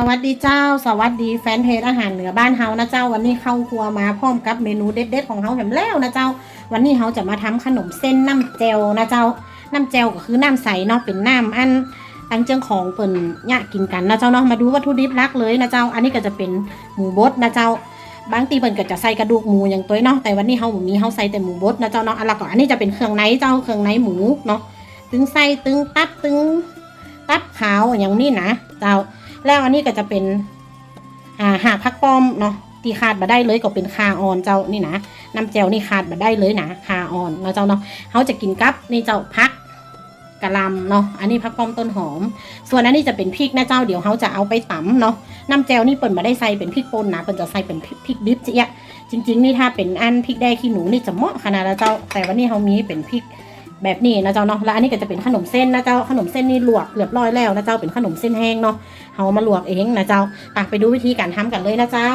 สวัสดีเจ้า สวัสดีแฟนเพจอาหารเหนือบ้านเฮานะเจ้า วันนี้เข้าครัวมาพร้อมกับเมนูเด็ดๆของเฮาแหมแล้วนะเจ้า วันนี้เฮาจะมาทำขนมเส้นน้ำเจลนะเจ้า น้ำเจลก็คือน้ำใสเนาะเป็นน้ำอันตั้งเจ้าของเปิ่นยะกินกันนะเจ้าเนาะมาดูวัตถุดิบลักเลยนะเจ้า อันนี้ก็จะเป็นหมูบดนะเจ้า บางทีเปิ่นก็จะใส่กระดูกหมูอย่างตัวเนาะแต่วันนี้เฮาบ่มีเฮาใส่แต่หมูบดนะเจ้าเนาะอันละก็อันนี้จะเป็นเครื่องในเจ้าเครื่องในหมูเนาะตึงไส้ตึงตับตึงตับขาวอย่างนี้นะเจ้า แล้วอันนี้ก็จะเป็นอ่าหาพักป้อมเนาะที่ขาดมาได้เลยก็เป็นคาออนเจ้านี่นะน้ำแจวนี่ขาดมาได้เลยนะคาออนเนาะเจ้าเนาะเขาจะกินกับนี่เจ้าพักกะลำเนาะ อันนี้พักป้อมต้นหอม ส่วนอันนี้จะเป็นพริกนะเจ้า เดี๋ยวเขาจะเอาไปตำเนาะ น้ำแจวนี่เปิ่นมาได้ใส่เป็นพริกป่นนะเปิ่นจะใส่เป็นพริกพริกดิบจะจริง ๆ นี่ถ้าเป็นอันพริกแดงขี้หนูนี่จะเหมาะขนาดนะเจ้า แต่วันนี้เขามีเป็นพริก แบบนี้นะเจ้าเนาะแล้วอันนี้ก็จะเป็นขนมเส้นนะเจ้าขนมเส้นนี่ลวกเรียบร้อยแล้วนะเจ้าเป็นขนมเส้นแห้งเนาะเอามาลวกเองนะเจ้าไปไปดูวิธีการทำกันเลยนะเจ้า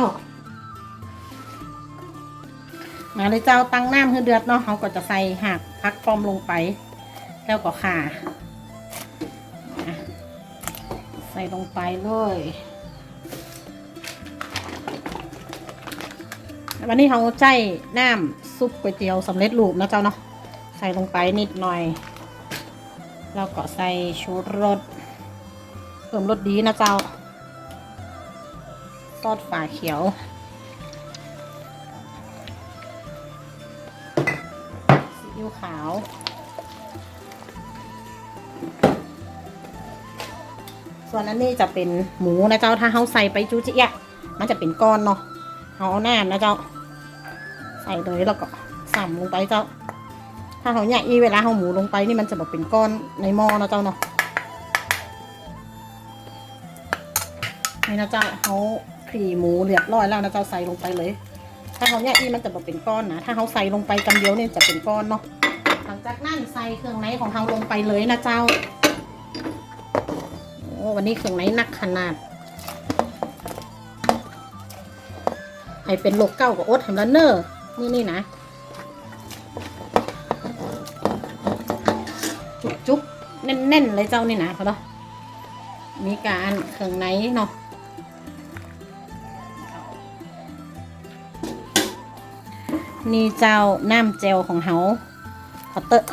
มาเลยเจ้าตั้งน้ำให้เดือดเนาะเขาก็จะใส่หักพักป้อมลงไป แล้วก็ข่าอะใส่ลงไปเลยวันนี้เขาใจน้ำซุปก๋วยเตี๋ยวสำเร็จรูปนะเจ้าเนาะ ใส่ลงไปนิดหน่อย แล้วก็ใส่ชูรสเพิ่มรสดีนะเจ้า ซอสฝาเขียว ซีอิ๊วขาวส่วนอันนี้จะเป็นหมูนะเจ้าถ้าเขาใส่ไปจูจิยะมันจะเป็นก้อนเนาะเขาเอาน้ำนะเจ้า ใส่เลยแล้วก็สั่มลงไปเจ้า ถ้าเขาเนี่ยอีเวลาเขาหมูลงไปนี่มันจะแบบเป็นก้อนในหม้อนะเจ้าเนาะนี่นะเจ้าเขาขี่หมูเรียบร้อยแล้วนะเจ้าใส่ลงไปเลย ถ้าเขาเนี่ยอีมันจะแบบเป็นก้อนนะถ้าเขาใส่ลงไปกำเดียวเนี่ยจะเป็นก้อนเนาะหลังจากนั้นใส่เครื่องในของเขาลงไปเลยนะเจ้าโอ้วันนี้เครื่องในหนักขนาดให้เป็นโลกเก้ากับโอ๊ตแฮมลันเนอร์นี่นี่นะ แน่นๆเลยเจ้านี่นะเขาเนาะมีการเครื่องในเนาะนี่เจ้าน้ำเจลของเฮาพอเตอร์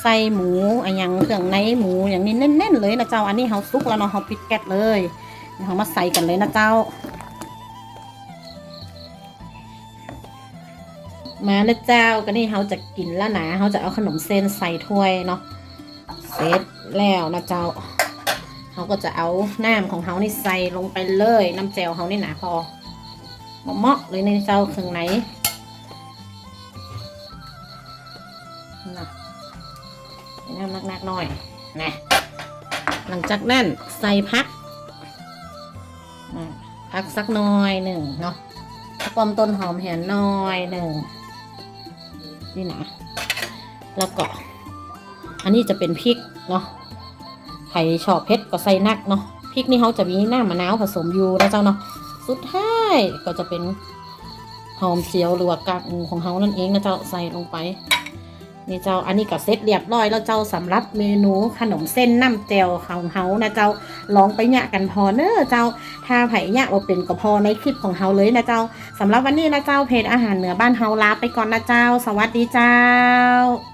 ใส่หมูอะย่างเครื่องในหมูอย่างนี้แน่นๆเลยนะเจ้าอันนี้เฮาซุกแล้วเนาะเฮาปิดแก๊สเลยเดี๋ยวเฮามาใส่กันเลยนะเจ้า มาแล้วเจ้าก็นี่เฮาจะกินแล้วนะเฮาจะเอาขนมเส้นใส่ถ้วยเนาะ เสร็จแล้วนะเจ้าเขาก็จะเอาน้ำของเขานี่ใส่ลงไปเลยน้ำแจวเขานี่หนาพอเหมาะเลยในเจ้าเครื่องไหนนะน้ำนักๆหน่อยนะหลังจากนั้นใส่พักพักสักน่อยหนึ่งเนาะปอมต้นหอมแหนน่อยหนึ่งนี่นะแล้วก็ อันนี้จะเป็นพริกเนาะใครชอบเผ็ดก็ใส่นักเนาะพริกนี่เขาจะมีหน้ามะนาวผสมอยู่นะเจ้าเนาะสุดท้ายก็จะเป็นหอมเจียวหรือว่ากากหมูของเขานั่นเองนะเจ้าใส่ลงไปนี่เจ้าอันนี้ก็เสร็จเรียบร้อยแล้วเจ้าสำหรับเมนูขนมเส้นน้ำเจลของเฮานะเจ้าลองไปหยะกันพอเนอะเจ้าถ้าไผ่หยะว่าเป็นก็พอในคลิปของเฮาเลยนะเจ้าสำหรับวันนี้นะเจ้าเพจอาหารเหนือบ้านเฮาลาไปก่อนนะเจ้า สวัสดีเจ้า